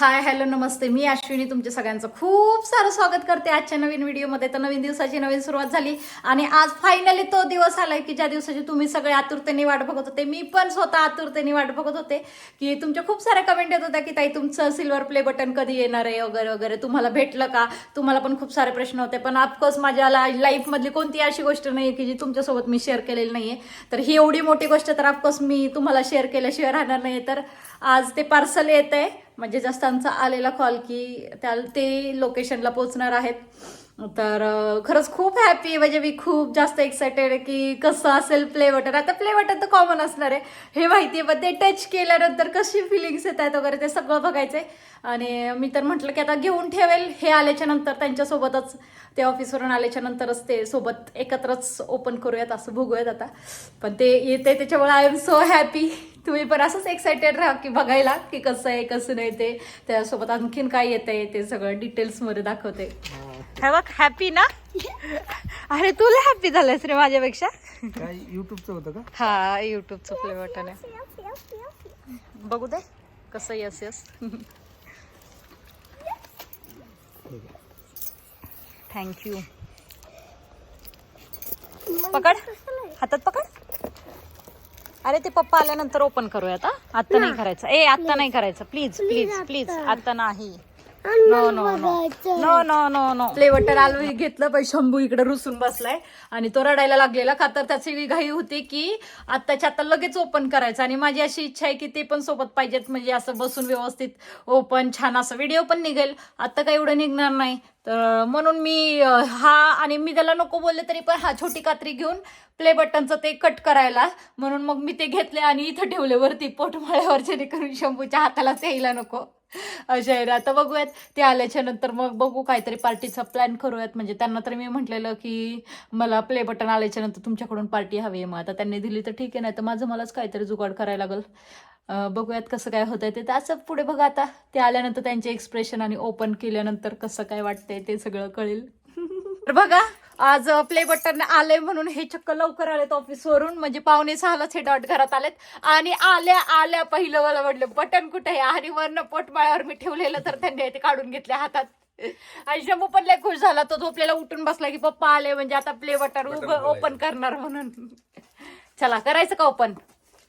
Hi hello नमस्ते. मी अश्विनी. तुमच्या सगळ्यांचं खूप सारं स्वागत करते आजच्या नवीन व्हिडिओमध्ये. तर नवीन दिवसाची नवीन सुरुवात झाली आणि आज फायनली तो दिवस आलाय की ज्या दिवसाची तुम्ही सगळे आतुरतेने वाट बघत होते मी पण स्वतः आतुरतेने वाट बघत होते की तुमच्या खूप साऱ्या कमेंट येत होत्या की ताई तुमचं सिल्वर प्ले बटन कधी येणार आहे? वगैरे वगैरे. तुम्हाला भेटलं का? तुम्हाला पण खूप सारे प्रश्न होते. पण ऑफकोर्स माझ्या लाईफमधली कोणती अशी गोष्ट नाही की जी तुमच्यासोबत मी शेअर केलेली नाहीये. तर ही एवढी मोठी गोष्ट तर ऑफकोर्स मी तुम्हाला शेअर केल्याशिवाय राहणार नाही तर आज ते पार्सल येत आहे म्हणजे जस्ट आमचा आलेला कॉल की त्या ते लोकेशनला पोहोचणार आहेत. तर खरंच खूप हॅपी म्हणजे मी खूप जास्त एक्सायटेड आहे की कसं असेल प्ले बटन आता प्ले बटन तर कॉमन असणार आहे. हे माहिती आहे पण ते टच केल्यानंतर कशी फिलिंग्स येत आहेत वगैरे ते सगळं बघायचं आहे आणि मी तर म्हटलं की आता घेऊन ठेवेल. हे आल्याच्यानंतर त्यांच्यासोबतच ते ऑफिसवरून आल्याच्या नंतरच ते सोबत एकत्रच ओपन करूयात असं बघूयात आता. पण ते येते त्याच्यामुळे आय एम सो हॅपी तुम्ही पण असंच एक्सायटेड राहा की बघायला की कसं आहे कसं नाही ते. त्यासोबत आणखीन काय येतंय आहे ते सगळं डिटेल्समध्ये दाखवते. हो. हे बघ हॅपी ना? अरे तुला हॅपी झालंयस रे माझ्यापेक्षा? काय युट्यूबचं होतं का? हा युट्यूबचं प्ले बटन आहे. बघू दे कसं यस यस थँक्यू पकड हातात पकड. अरे ते पप्पा आल्यानंतर ओपन करूया आता आता नाही करायचं. ए आता नाही करायचं. प्लीज प्लीज प्लीज आता नाही. No no no no no no no play button आलो घेतलं पण शंभू इकडे रुसून बसलाय. आणि तो रडायला लागलेला. का तर त्याची घाई होती की आत्ताच्या आता लगेच ओपन करायचं. आणि माझी अशी इच्छा आहे की ते पण सोबत पाहिजेत. म्हणजे असं बसून व्यवस्थित ओपन छान असं व्हिडिओ पण निघेल. आता काही एवढं निघणार नाही. तर म्हणून मी हा आणि मी त्याला नको बोलले तरी पण हा छोटी कात्री घेऊन प्ले बटनचं ते कट करायला. म्हणून मग मी ते घेतले आणि इथं ठेवले वरती. पोटमाळ्यावर जेणेकरून शंभूच्या हातालाच यायला नको. अशा आहे आता बघूयात. ते आल्याच्यानंतर मग बघू काहीतरी पार्टीचा प्लॅन करूयात. म्हणजे त्यांना तर मी म्हटलेलं की मला प्ले बटन आल्याच्यानंतर तुमच्याकडून पार्टी हवी आहे मग. आता त्यांनी दिली तर ठीक आहे नाही तर माझं मलाच काहीतरी जुगाड करायला लागल. बघूयात कसं काय होतंय ते. असं पुढे बघा आता. ते आल्यानंतर त्यांचे एक्सप्रेशन आणि ओपन केल्यानंतर कसं काय वाटतंय ते सगळं कळेल. तर बघा आज प्ले बटन आले म्हणून हे चक्क लवकर आलेत ऑफिसवरून म्हणजे पावणे सहालाच हे डॉट घरात आलेत. आणि आल्या आल्या पहिलं मला म्हटलं बटन कुठे आहे? आणि वरनं पोटमाळ्यावर मी ठेवलेलं तर त्यांनी ते काढून घेतले हातात. आणि शंभू पण लय खुश झाला. तो झोपलेला उठून बसला की पप्पा आले. म्हणजे आता प्ले बटन ओपन करणार म्हणून. चला करायचं का ओपन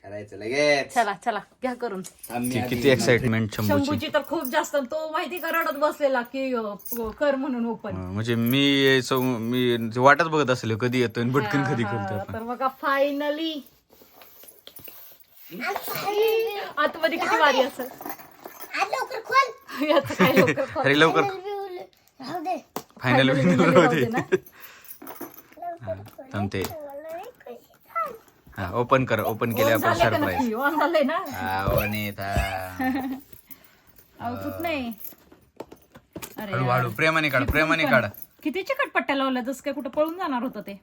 करायचं लगेच. चला चला घ्या करून. आम्ही ती आधी किती एक्साइटमेंट शंभूची. शंभूची तर खूप जास्त तो माहिती का रडत बसलेला की अं, कर म्हणून ओपन म्हणजे मी यायचो- मी वाटच बघत असेल कधी येतो आणि बटकन कधी आपण. तर बघा फायनली आतमध्ये किती वारी असेल? याचं काय लवकर खोल. अरे लवकर फायनल राहू दे. ना. थांबते. हा ओपन कर ओपन केले आपण झालं का सरप्राईज? On झालंय ना? आउटपुट नाही. अरे हळूहळू प्रेमाने काढ प्रेमाने काढ. किती चिकट पट्ट्या लावल्या? जसं काय कुठं पळून जाणार होतं ते.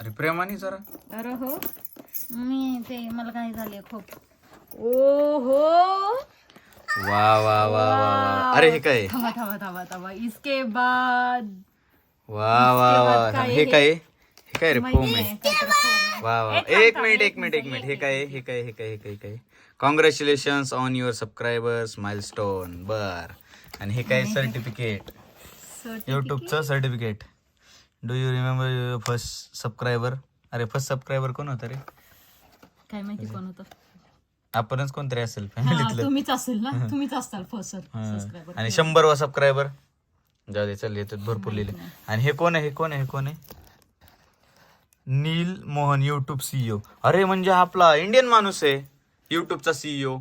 अरे प्रेमाने जरा. अरे हो. मी ते मला काय झाले खूप. ओ हो वा वा वा वा. वा अरे हे काय? थांबा थांबा थांबा थांबा. इसके बाद. वा वा वा. हे हे? काय? हे काय रे फोम आहे. वा वा. एक मिनिट एक मिनिट एक मिनिट हे काय हे काय हे काय हे काय काय congratulation on your subscribers milestone बर. आणि हे काय certificate युट्यूबचं certificate do you remember your first subscriber अरे फर्स्ट सबस्क्रायबर कोण होतं रे? काय माहिती कोण होतं? आपणच कोणतरी असेल हा, फॅमिलीतलं तुम्हीच असेल ना? तुम्हीच असताल फर्स्ट हा. सबस्क्रायबर आणि शंभर वा सबस्क्रायबर जाऊ दे चल येतात भरपूर लिहिले. आणि हे कोण आहे हे कोण आहे हे कोण आहे? नील मोहन युट्यूब सीईओ अरे म्हणजे आपला इंडियन माणूस आहे युट्यूबचा सीईओ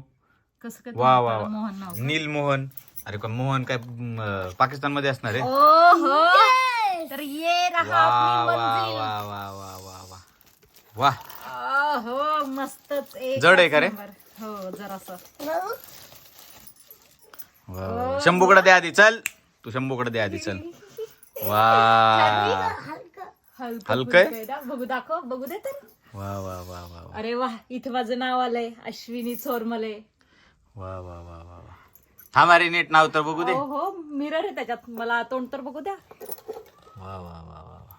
कसं काय वा वा वा. मोहन नाव नील मोहन. अरे कोण मोहन काय पाकिस्तानमध्ये असणार आहे? ओहो! तर ये रहा वा अपनी वा मंजिल. वा वा वा वा वा. वा. हो मस्तच. एक जड आहे का रे? नंबर. हो जरासं. वा. शंभूकडे दे आधी चल. तू शंभूकडे दे आधी चल. वा. हलकं आहे ना. बघू दाखव बघू दे तर वा वा वा वा वा. अरे वा इथं माझं नाव आलंय अश्विनी चोरमले. वा वा वा वा वा. थांबा रे नीट नाव तर बघू दे. हो हो मिरर आहे त्याच्यात. मला तोंड तर बघू द्या. वा वा वा वा वा.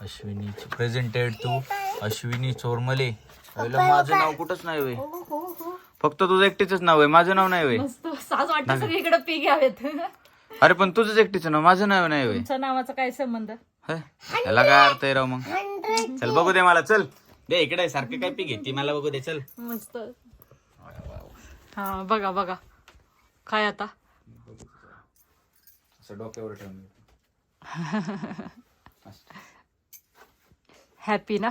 Ashwini presented to Ashwini Chormale. माझं नाव कुठंच नाही होय. हो हो हो. फक्त तुझं एकटीच नाव आहे माझं नाव नाही होय. मस्त साज वाटतं सगळीकडे पी घ्यावेत. अरे पण तुझंच एकटीच नाव माझं नाव नाही होय. तुमच्या नावाचा काय संबंध? हं? याला काय अर्थ आहे राव मग? चल बघू दे मला चल. दे इकडे सारखं काय पी घेते? मला बघू दे चल. मस्त. हा बघा बघा. काय आता? असं डोक्यावर ठेवून. हॅपी ना?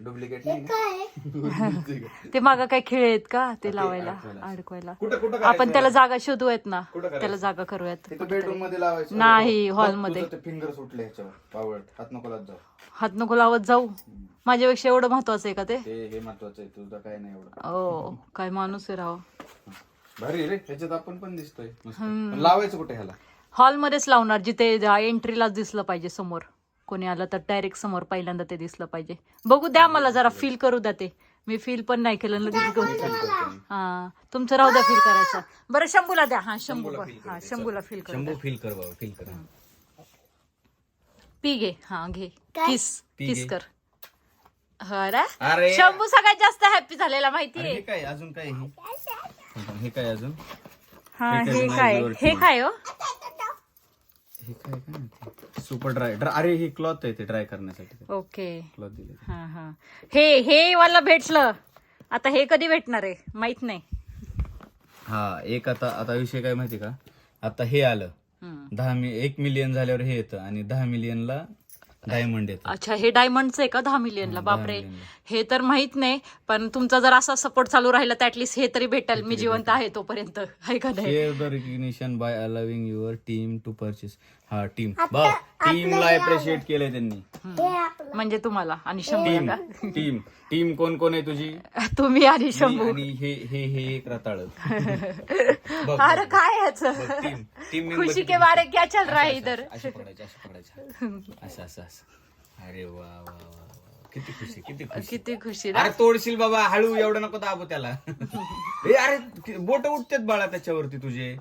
डुप्लिकेट नाही. ते मागा काय खेळ आहेत का? ते लावायला अडकवायला. आपण त्याला जागा शोधूयात ना? त्याला जागा करूयात. बेडरूममध्ये लावायचं. नाही हॉलमध्ये. फिंगर सुटले ह्याच्यावर हात नको लावत जाऊ. माझ्यापेक्षा एवढं महत्वाचं आहे का ते? ते हे महत्वाचं आहे. तुझं काय नाही एवढं. ओ काय माणूस आहे राव. भारी रे. ह्याच्यात आपण पण दिसतोय. लावायचं कुठे ह्याला? हॉलमध्येच लावणार जिथे एंट्रीलाच दिसलं पाहिजे समोर. कोणी आलं तर डायरेक्ट समोर पहिल्यांदा ते दिसलं पाहिजे. बघू द्या मला जरा फील करू द्या ते. मी फील पण नाही केलं लगेच. हा तुमचं राहू द्या फील करायचं. बरं शंभूला द्या. हा शंभू हा शंभूला फील करू शंभू फील कर बाबा फील कर. पी घे. हा घे. किस किस. कर. हा? अरे. शंभू सगळ्यात जास्त हॅपी झालेला अरे माहितीये हे काय अजून काय हे? हे काय अजून? हा हे काय हे काय? जवळ हे. काय काय सुपर ड्राय अरे हे क्लॉथ आहे ते ड्राय करण्यासाठी. ओके क्लॉथ दिले हा हा. हे हे वाला भेटलं. आता हे कधी भेटणार आहे? माहीत नाही. हा एक आता आता विषय काय माहिती का? आता हे आलं. हम्म. दहा मि एक मिलियन झाल्यावर हे येतं आणि दहा मिलियनला डायमंड येतं. अच्छा हे डायमंडचं आहे का? दहा मिलियनला बापरे. हे तर माहीत नाही पण तुमचा जर असा सपोर्ट चालू राहिला तर ऍटलीस्ट हे तरी भेटेल. मी जिवंत आहे तोपर्यंत. आहे का नाही? Share the recognition by allowing your team to purchase हा टीम बघ टीमला अप्रिशिएट केलंय त्यांनी. म्हणजे तुम्हाला आणि शंभू का? टीम टीम कोण कोण आहे तुझी? तुम्ही आणि मी शंभू. आणि हे हे हे एक रताळ. बघ अरे काय याच? टीम टीम खुशी के बारे क्या चल रहा है इधर? असं पकडायचं असं पकडायचं. असं असं असं. अरे वा वा वा वा. किती खुशी किती खुशी. किती खुशी ना. अरे तोडशील बाबा हळू एवढं नको दाबू त्याला. ए अरे बोट उठतेत बाळा त्याच्यावरती तुझे.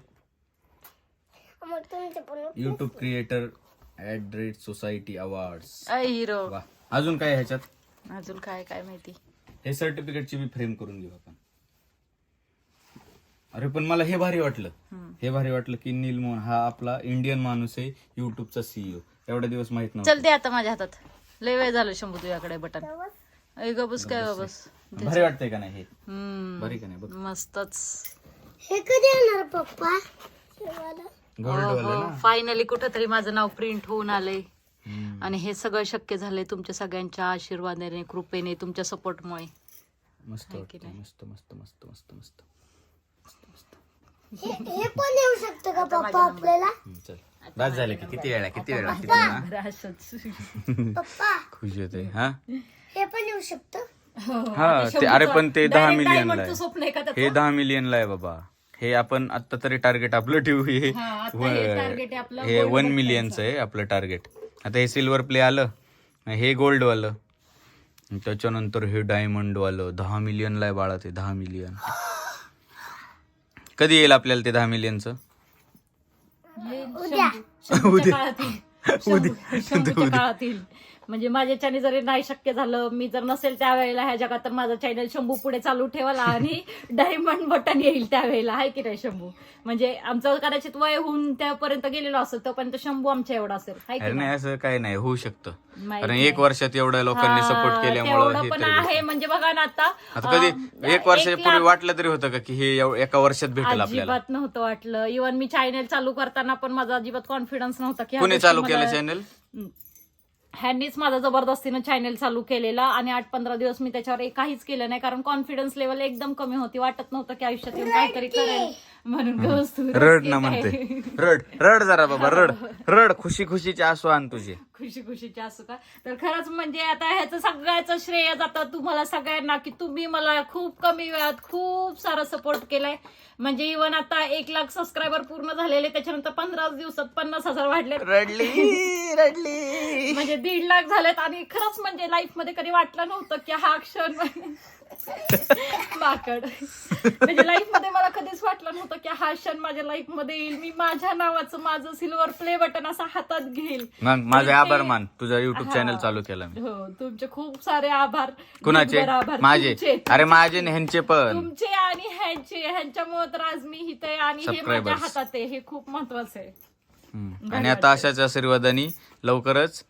YouTube creator at rate society award अय हिरो वा अजून काय ह्याच्यात? अजून काय काय माहिती? हे सर्टिफिकेटची मी फ्रेम करून घेऊ आपण. अरे पण मला हे भारी वाटलं. हे भारी वाटलं की नील मोहन हा आपला इंडियन माणूस आहे युट्यूबचा सीईओ एवढा दिवस माहीत नव्हतं. चल दे आता माझ्या हातात. लय वेळ झालं शंभू तुझ्याकडे बटन. ऐ गबस काय गबस भारी वाटतंय का नाही हे? हम्म. भारी का नाही? बघ. मस्तच. हे कधी येणार पप्पा? गोल्ड वाला ना? फायनली कुठंतरी माझं नाव प्रिंट होऊन आलंय. आणि हे सगळं शक्य झालंय तुमच्या सगळ्यांच्या आशीर्वादाने कृपेने तुमच्या सपोर्टमुळे मस्त मस्त मस्त मस्त मस्त मस्त. हे हे पण येऊ शकतं का पप्पा आपल्याला? चल. बस झालं की किती वेळा किती वेळा किती वेळा पप्पा. खुश होते हा? हे पण येऊ शकतं? हा. ते अरे पण ते दहा का त्याचं? हे दहा मिलियनला आहे बाबा. हे आपण आता तरी टार्गेट आपलं ठेवू हे हा, आता हे target आहे आपलं हे वन मिलियनचं आहे आपलं टार्गेट आता हे सिल्वर प्ले आलं हे गोल्ड वालं. आणि त्याच्यानंतर हे डायमंड वालं दहा मिलियनला आहे बाळा ते दहा मिलियन कधी येईल आपल्याला ते दहा मिलियनचं. शंभू- शंभूच्या काळात म्हणजे माझ्याच्याने जरी नाही शक्य झालं मी जर नसेल त्यावेळेला ह्या जगात तर माझं चॅनल शंभू पुढे चालू ठेवाल आणि डायमंड बटन येईल त्यावेळेला. आहे की नाही शंभू? म्हणजे आमचं कदाचित वय होऊन त्यापर्यंत गेलेलो असेल तोपर्यंत शंभू आमच्या एवढा असेल. अरे नाही? असं काही नाही होऊ शकतं. कारण एक वर्षात एवढ्या लोकांनी सपोर्ट केल्यामुळं तेवढं हे पण तरी आहे. म्हणजे बघा ना आता आता कधी एक वर्षापूर्वी लाख- वाटलं तरी होतं का की हे एव- एका वर्षात भेटेल आपल्याला? अजिबात नव्हतं वाटलं. इव्हन मी चॅनल चालू करताना पण माझा अजिबात कॉन्फिडन्स नव्हता की ह्या कुणी गोष्टी चालू मला- केलं चॅनल ह्यांनीच माझा जबरदस्तीनं चॅनल चालू केलेला आणि आठ पंधरा दिवस मी त्याच्यावर एक काहीच केलं नाही. कारण कॉन्फिडन्स लेवल एकदम कमी होती. वाटत नव्हतं की आयुष्यात येऊन काहीतरी करेल म्हणून रड ना? म्हणते. रड. रड जरा बाबा रड. रड. खुशी खुशीचे आसू आण तुझे. खुशी खुशीची असू का? तर खरंच म्हणजे आता ह्याचं सगळ्याचं श्रेय जातं तुम्हाला सगळ्यांना की तुम्ही मला खूप कमी वेळात खूप सारा सपोर्ट केलाय. म्हणजे इव्हन आता एक लाख सबस्क्रायबर पूर्ण झालेले त्याच्यानंतर पंधरा दिवसात पन्नास हजार वाढले रडली रडली. म्हणजे दीड लाख झालेत आणि खरंच म्हणजे लाईफमध्ये कधी वाटलं नव्हतं की हा क्षण माकड म्हणजे लाईफमध्ये मला कधीच वाटलं नव्हतं की हा क्षण माझ्या लाईफमध्ये येईल. मी माझ्या नावाचं माझं सिल्वर प्ले बटन असं हातात घेईल. मग माझे आभार मान. तुझा युट्यूब चॅनल चालू केला मी. हो तुमचे खूप सारे आभार. कुणाचे? आभार. माझे. तुमचे. अरे माझे आणि ह्यांचे पण. तुमचे आणि ह्यांचे. ह्यांच्यामुळे तर आज मी इथे आहे आणि हे माझ्या Subscribers. हातात आहे. हे खूप महत्वाचं आहे. हम्म. आणि आता अशाच आशीर्वादाने लवकरच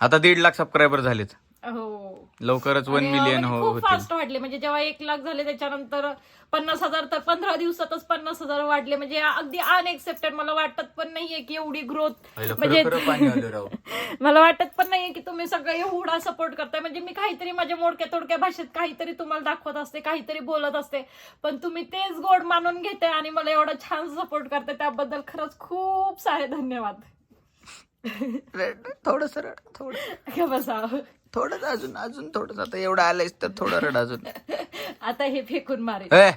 आता दीड लाख सबस्क्रायबर झालेत. हो. लवकरच वन आणि, मिलियन म्हणजे हो खूप होतील. फास्ट वाढले. म्हणजे जेव्हा एक लाख झाले त्याच्यानंतर पन्नास हजार तर पंधरा दिवसातच पन्नास हजार वाढले. म्हणजे अगदी अनएक्सेप्टेड मला वाटत पण नाहीये की एवढी ग्रोथ पहिलं म्हणजे खरं खरं पाणी आलं राव. मला वाटत पण नाहीये की तुम्ही सगळं एवढा सपोर्ट करताय. म्हणजे मी काहीतरी माझ्या मोडक्या तोडक्या भाषेत काहीतरी तुम्हाला दाखवत असते काहीतरी बोलत असते. पण तुम्ही तेच गोड मानून घेते आणि मला एवढा छान सपोर्ट करते त्याबद्दल खरंच खूप सारे धन्यवाद. थोडस रड थोडं. हे बसा थोडंच अजून अजून थोडंच. आता एवढं आलंयस तर थोडं रड अजून. आता हे फेकून मारेल ए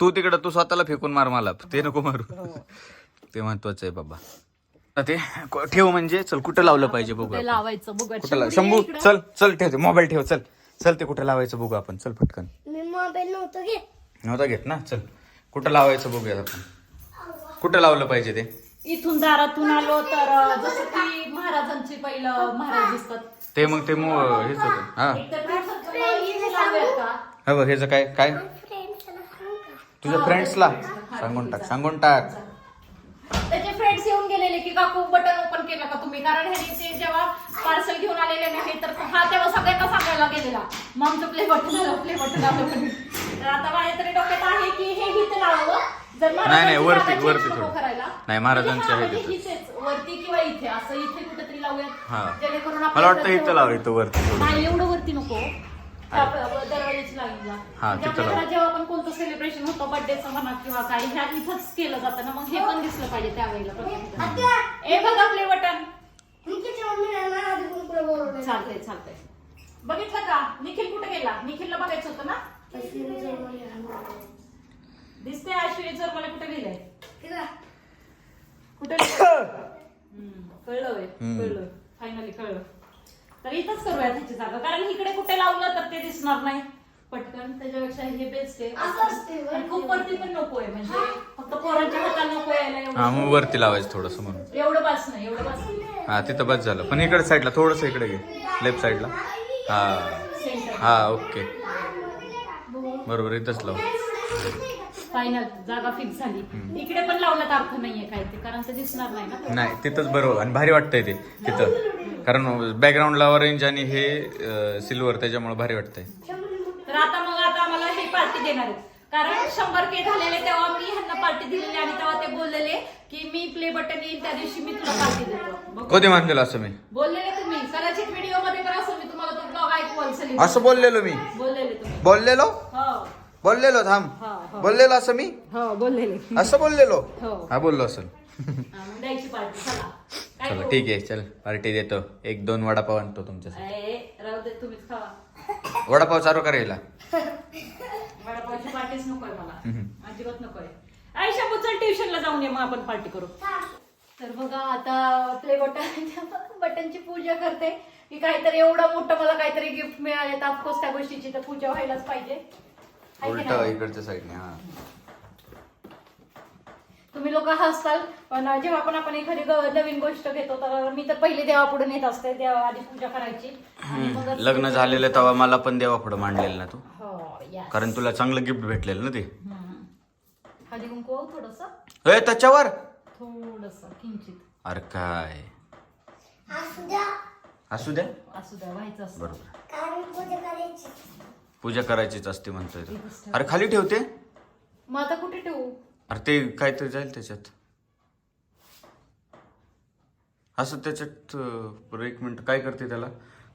तू तिकडं तू स्वतःला फेकून मार मला. ते नको मारू. ते महत्वाचं आहे बाबा. आता ते को- ठेव म्हणजे चल कुठं लावलं पाहिजे बघू आपण. लावायचं बघा कुठं लाव शंभू चल चल ठेव मोबाईल ठेव चल. चल ते कुठं लावायचं बघू आपण. चल पटकन. मी मोबाईल नव्हतं घे नव्हता घेत ना? चल कुठं लावायचं बघूया आपण. कुठं लावलं पाहिजे ते? इथून दारातून आलो तर जसं की महाराजांचे पहिलं महाराज दिसतात. ते मग ते मो हेच होतं. हा. मग इथे लावूयात का? हा बघ ह्याचं काय काय? फ्रेंड्सला सांग का? तुझ्या फ्रेंड्सला सांगून टाक सांगून टाक. त्याचे फ्रेंड्स येऊन गेलेले की काकू बटन ओपन केलं का तुम्ही? कारण ह्याने ते जेव्हा पार्सल घेऊन आलेले नाही तर हा तेव्हा सगळ्यांना सांगायला गेलेला. मग प्ले बटन आलं प्ले बटन आलं. तर आता माझ्या तरी डोक्यात आहे की हे इथे लावावं. जर नाही, नाही, वरती- वरती नको थोडं. करायला. नाही, महाराजांची म्हणजे आहे हा, तिथं. इथेच, वरती किंवा इथे असं इथे कुठेतरी हा. लावूयात जेणेकरून मला वाटतं इथं वरती थोडं. नाही एवढं वरती नको. आप- दरवाजाची लाईनला हा, म्हणजे तिथं आपल्या लाव. घरात जेव्हा पण कोणतं सेलिब्रेशन होतं बर्थडेचं म्हणा किंवा काही ह्या इथंच केलं जातं ना मग हे पण दिसलं पाहिजे त्यावेळेला प्रत्येक ए बघ आपले बटन चालतंय चालतंय. बघितलं का? निखिल कुठे गेला? निखिलला बघायचं होतं ना? दिसते अश्विनी जर मला कुठे लिहिलंय कुठे कळलं होय, कळलं. फायनली कळलं. तर इथंच करूया त्याची जागा कारण इकडे कुठे लावलं तर ते दिसणार नाही. पटकन त्याच्यापेक्षा हे बेस्ट असं असते, आहे आणि खूप वरती पण नकोय म्हणजे फक्त पोरांच्या हाताला नको यायला हा मग वरती लावायचं थोडस म्हणून. एवढं बस नाही एवढं बस नाही. हा तिथं बस झालं. पण इकडे साईडला थोडस इकडे घे. लेफ्ट साईडला हा. हा ओके बरोबर इथंच लाव. फायनल जागा फिक्स झाली. इकडे पण लावण्यात अर्थ नाहीये काय ते कारण ते दिसणार नाही ना. नाही तिथंच बरोबर आणि भारी वाटतंय ते तिथं. कारण बॅकग्राऊंडला ऑरेंज आणि हे सिल्वर त्याच्यामुळे भारी वाटतंय. तर आता मग आता मला हे पार्टी देणार आहेत. कारण शंभर के झालेले तेव्हा मी ह्यांना पार्टी दिलेली आणि तेव्हा ते बोललेले की मी प्ले बटन येईल त्या दिवशी मी तुला पार्टी देतो. कधी मानलेलं असं मी? बोललेले तुम्ही. कदाचित व्हिडिओमध्ये पण असं मी तुम्हाला तो ब्लॉग सली असं बोललेलो मी. बोललेले तुम्ही. बोललेलो? हो. बोललेलो थांब. हो हो. बोललेलो असं मी? हो बोललेले. असं बोललेलो? हो. हा बोललो असेल. हा, चला? ठीक आहे चल. पार्टी देतो. एक दोन वडापाव आणतो तुमच्यासाठी. ए, राहू दे तुम्हीच खावा. वडापाव चालू करायला ट्युशनला जाऊन ये मग आपण पार्टी करू. तर बघा आता प्ले बटन बटनची पूजा करते. की काहीतरी एवढं मोठं मला काहीतरी गिफ्ट मिळाले तर ऑफकोर्स त्या गोष्टीची तर पूजा व्हायलाच पाहिजे. उलट? इकडच्या साईडने हा. तुम्ही लोक हसताल पण जेव्हा पण आपण एखादी नवीन गोष्ट घेतो तर मी तर पहिले देवा पुढे नेत असते देवा आधी पूजा करायची. लग्न झालेलं तेव्हा मला पण देवा पुढे मांडलेलं ना तू. हो. कारण तुला चांगलं गिफ्ट भेटलेलं ना ते. हळदी कुंकू थोडस. ए त्याच्यावर? थोडस किंचित. अरे काय? असू द्या. असू द्या. असू द्या व्हायचं असं बरोबर. पूजा करायचीच असते म्हणतोय तू. अरे खाली ठेवते मग आता कुठे ठेवू? अरे ते काहीतरी जाईल त्याच्यात. असं त्याच्यात अं, एक मिनिट काय करते त्याला?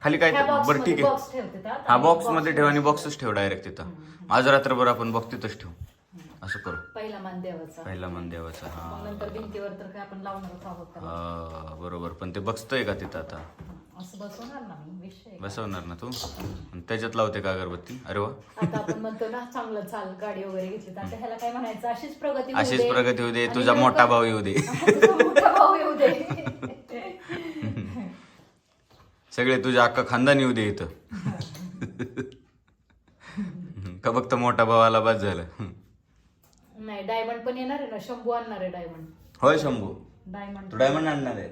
खाली काय बरं ठीक आहे. ठेवते हा बॉक्समध्ये ठेव आणि बॉक्सच ठेव डायरेक्ट तिथं. आज रात्रभर आपण बॉक्स तिथंच ठेवू. असं करू. पहिला मान देवाचा पहिला मन देवाचा मग नंतर भिंतीवर तर काय आपण लावणारच आहोत त्याला. हा, बरोबर. पण ते बघतोय का तिथं आता? असं बसवणार ना मी विषय बसवणार ना तू? आणि त्याच्यात लावते का अगरबत्ती? अरे वा. आता आपण म्हणतो ना चांगलं चाल गाडी वगैरे घेतली तर आता ह्याला काय म्हणायचं? अशीच प्रगती होऊ अशीच दे. प्रगती होऊ दे आणि तुझा मोठा भाऊ येऊ दे. तुझा मोठा भाऊ येऊ दे. सगळे तुझ्या अख्खा खानदान येऊ दे इथं. का फक्त मोठा भावाला बस झालं? हं. नाही डायमंड पण येणार आहे ना शंभू आणणार आहे डायमंड. होय शंभू. डायमंड. तू डायमंड आणणार आहे.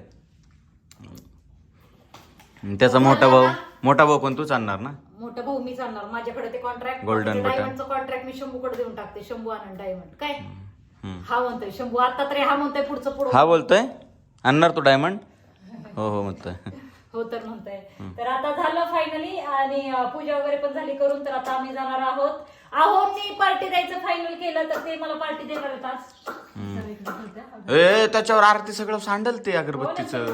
त्याचा मोठा भाऊ मोठा भाऊ पण तूच आणणार ना? मोठा भाऊ मीच आणणार. माझ्याकडे ते कॉन्ट्रॅक्ट Golden button. डायमंडचं कॉन्ट्रॅक्ट मी शंभूकडे देऊन टाकते. शंभू आनंद डायमंड काय? हं. हा म्हणतोय शंभू. आता तरी हा म्हणतोय पुढचं पुढं. हा बोलतोय? आणणार तू डायमंड हो हो म्हणतोय. हो तर म्हणताय. तर आता झालं फायनली आणि पूजा वगैरे पण झाली करून तर आता आम्ही जाणार आहोत. आहोत मी पार्टी द्यायचं फायनल केलं तर ते मला पार्टी देणार आहेत आज. ए त्याच्यावर आरती सगळं सांडल ते अगरबत्तीचं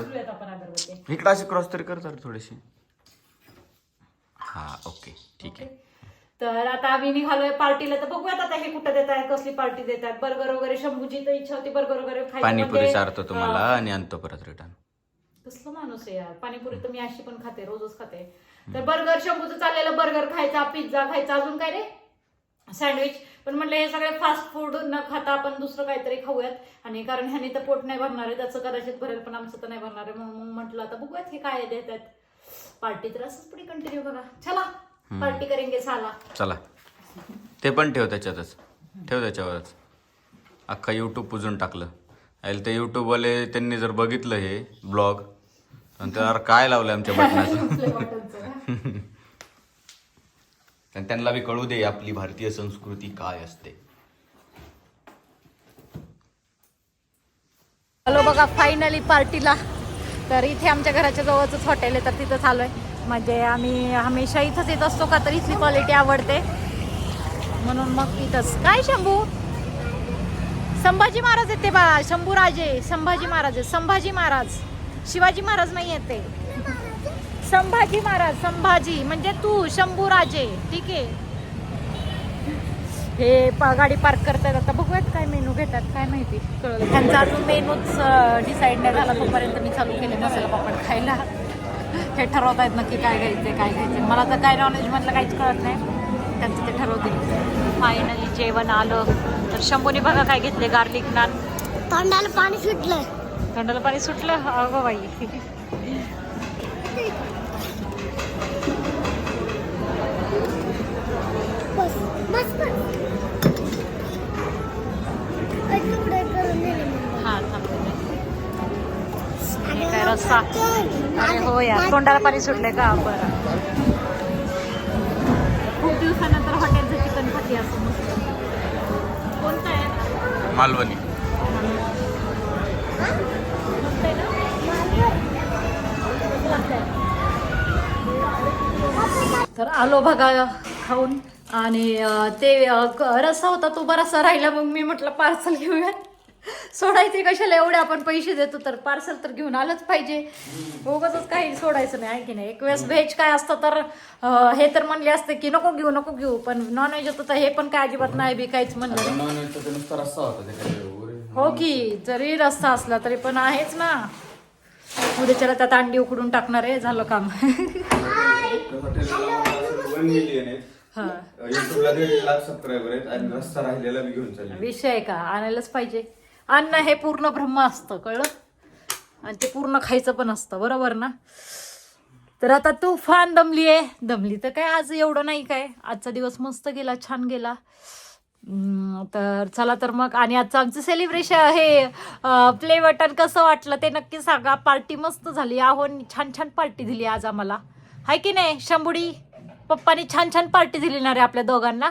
इकडं अशी क्रॉस तरी कर जरा थोडीशी. हा ओके ठीक आहे. तर आता आम्ही निघालोय पार्टीला. तर बघूयात आता हे कुठं देत आहे कसली पार्टी देत आहेत बर्गर वगैरे शंभूची तर इच्छा होती बर्गर वगैरे पाणीपुरी म्हणजे, चारतो तुम्हाला आणि आणतो परत रिटर्न कसलं माणूस आहे यार. पाणीपुरी तर मी अशी पण खाते रोजच खाते. तर बर्गर शंभूचं चाललेलं बर्गर खायचा पिझ्झा खायचा अजून काय रे? सँडविच. पण म्हटलं हे सगळे फास्ट फूड न खाता आपण दुसरं काहीतरी खाऊयात. आणि कारण ह्याने तर पोट नाही भरणार आहे त्याचं कदाचित भरेल पण आमचं तर नाही भरणार आहे. म्हणून मग म्हटलं आता बघूयात हे काय देत आहेत पार्टी तर असंच पुढे कंटिन्यू बघा चला पार्टी करेंगे साला. चला. ते पण ठेव त्याच्यातच. ठेव त्याच्यावरच. अख्खा यूट्यूब पुजून टाकलं. आयल ते यूट्यूबवाले त्यांनी जर बघितलं हे ब्लॉग तर त्यावर काय लावलं आमच्या बटनाचं? आणि त्यांना बी कळू दे आपली भारतीय संस्कृती काय असते. हॅलो बघा फायनली पार्टीला. तर इथे आमच्या घराच्या जवळच हॉटेल आहे तर तिथंच आलोय म्हणजे आम्ही हमेशा इथंच येत असतो का तर इथली क्वालिटी आवडते. म्हणून मग इथंच. काय शंभू? संभाजी महाराज येते बा शंभूराजे संभाजी महाराज संभाजी महाराज. शिवाजी महाराज नाही आहेत ते संभाजी महाराज संभाजी म्हणजे तू शंभूराजे ठीक आहे. हे गाडी पार्क करतात आता. बघूयात काय मेनू घेतात काय माहिती. कळलं. त्यांचा अजून मेनूच डिसाईड नाही झाला. तोपर्यंत मी चालू केले मसाला पापड खायला. हे ठरवत आहेत नक्की काय घ्यायचे काय घ्यायचे मला तर काय नॉलेज म्हटलं काहीच कळत नाही. त्यांचं ते ठरवतील. फायनली जेवण आलं. शंभूने बघा काय घेतले गार्लिक नान तोंडाला पाणी सुटलं थंडाला पाणी सुटलं? अगं बाई. हा रस्सा. अरे हो यार तोंडाला पाणी सुटले का? बरं. मालवणी. तर आलो बघा खाऊन. आणि ते रस्सा होता तो बराचसा राहिला मग मी म्हटलं पार्सल घेऊयात. सोडायचे कशाला? एवढे आपण पैसे देतो तर पार्सल तर घेऊन आलंच पाहिजे. उगाच काही सोडायचं नाही आहे की नाही? एक वेळेस व्हेज काय असतं तर अं, हे तर म्हणले असते की नको घेऊ नको घेऊ पण नॉन व्हेज होतं तर हे पण काय अजिबात नाही बी काहीच म्हणलं. नाही नुसता रस्सा होता हो की जरी रस्ता असला तरी पण आहेच ना. उद्याच्याला त्यात अंडी उकडून टाकणार आहे झालं काम. वन मिलियन आहेत. हा. युट्यूबला दीड लाख सबस्क्रायबर आहेत आणि रस्ता राहिलेला मी घेऊन चालले. विषय आहे का? आणायलाच पाहिजे. अन्न हे पूर्ण ब्रह्म असतं कळलं? आणि ते पूर्ण खायचं पण असतं बरोबर ना? तर आता तुफान दमली आहे. दमली तर काय आज एवढं नाही काय. आजचा दिवस मस्त गेला छान गेला. तर चला तर मग आणि आजचं आमचं सेलिब्रेशन हे प्ले बटन कसं वाटलं ते नक्की सांगा. पार्टी मस्त झाली. आहो छान छान पार्टी दिली आज आम्हाला. हाय की नाही शंभुडी? पप्पानी छान छान पार्टी दिली ना रे आपल्या दोघांना?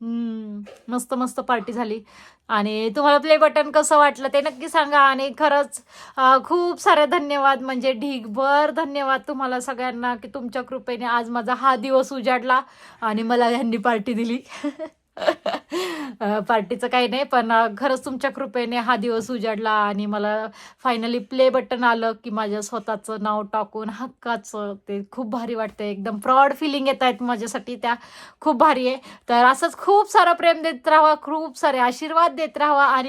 मस्त मस्त पार्टी झाली. आणि तुम्हाला प्ले बटन कसं वाटलं ते नक्की सांगा. आणि खरंच खूप सारे धन्यवाद. म्हणजे ढीगभर धन्यवाद तुम्हाला सगळ्यांना की तुमच्या कृपेने आज माझा हा दिवस उजाडला आणि मला ह्यांनी पार्टी दिली. पार्टीचं काही नाही पण खरंच तुमच्या कृपेने हा दिवस उजाडला आणि मला फायनली प्ले बटन आलं की माझ्या स्वतःचं नाव टाकून हक्काचं ते खूप भारी वाटतं एकदम प्राऊड फिलिंग येत आहेत माझ्यासाठी त्या. खूप भारी आहे. तर असंच खूप सारं प्रेम देत राहावा खूप सारे आशीर्वाद देत राहावा आणि